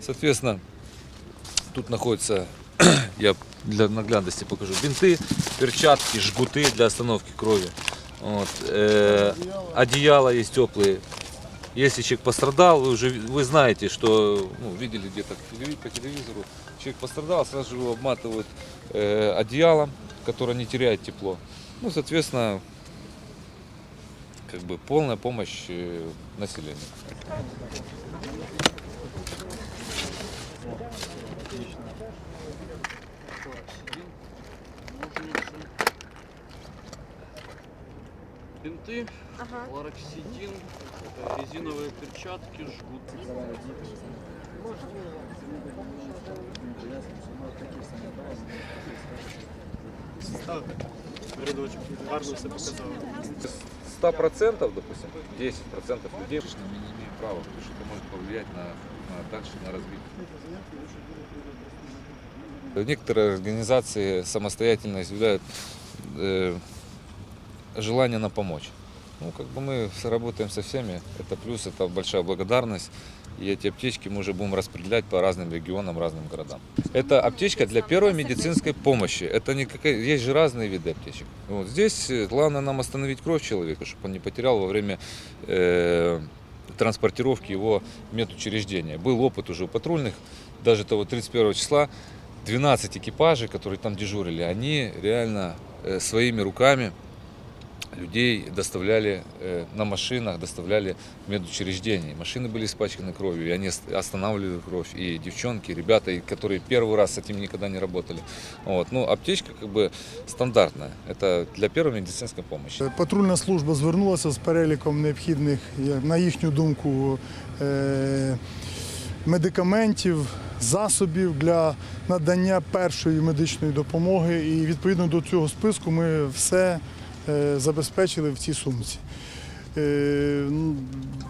Соответственно, тут находится, я для наглядности покажу, бинты, перчатки, жгуты для остановки крови. Вот, э, одеяло есть теплые. Если человек пострадал, вы уже вы знаете, что ну, видели где-то по телевизору, человек пострадал, сразу же его обматывают э, одеялом, которое не теряет тепло. Ну, соответственно, как бы полная помощь э, населению. Бинты, Ага. лароксидин, резиновые перчатки, жгут. Рядочок гарно все показали. 100%, допустим, 10% людей, мы не имеем права, потому что это может повлиять на, на дальше на развитие. Некоторые организации самостоятельно изъявляют э, желание нам помочь. Ну, как бы мы работаем со всеми, это плюс, это большая благодарность. И эти аптечки мы уже будем распределять по разным регионам, разным городам. Это аптечка для первой медицинской помощи. Это не какая... Есть же разные виды аптечек. Вот здесь э, главное нам остановить кровь человека, чтобы он не потерял во время э, транспортировки его в медучреждения. Был опыт уже у патрульных, даже того 31 числа 12 экипажей, которые там дежурили, они реально э, своими руками людей доставляли э, на машинах, доставляли в медучреждения. Машины были испачканы кровью, и они ост- останавливали кровь. И девчонки, и ребята, и которые первый раз с этим никогда не работали. Вот. Ну, аптечка как бы стандартная. Это для первой медицинской помощи. Патрульна служба звернулася з переліком необхідних, як на їхню думку, е, медикаментів, засобів для надання першої медичної допомоги. І відповідно до цього списку ми все е, забезпечили в цій сумці. Е,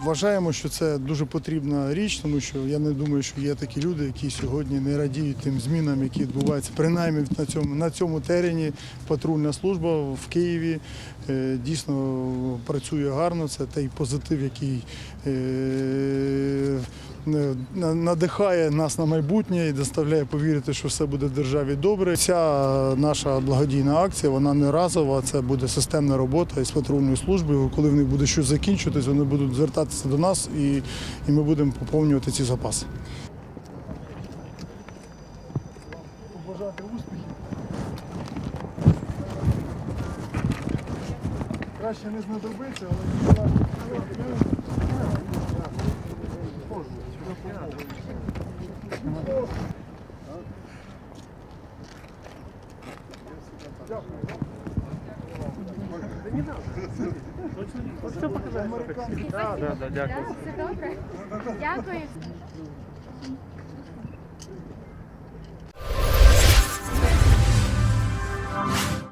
Вважаємо, що це дуже потрібна річ, тому що я не думаю, що є такі люди, які сьогодні не радіють тим змінам, які відбуваються. Принаймні на цьому, на цьому терені патрульна служба в Києві е, дійсно працює гарно. Це той позитив, який е, е, надихає нас на майбутнє і доставляє повірити, що все буде в державі добре. Ця наша благодійна акція, вона не разова, це буде системна робота із патрульною службою. Коли в них буде щось закінчуватись, вони будуть звертатися до нас і, і ми будемо поповнювати ці запаси. Побажати успіхів. Краще не знадобиться, але Ось це показати. Так, так, так, дякую. Все добре. Дякую.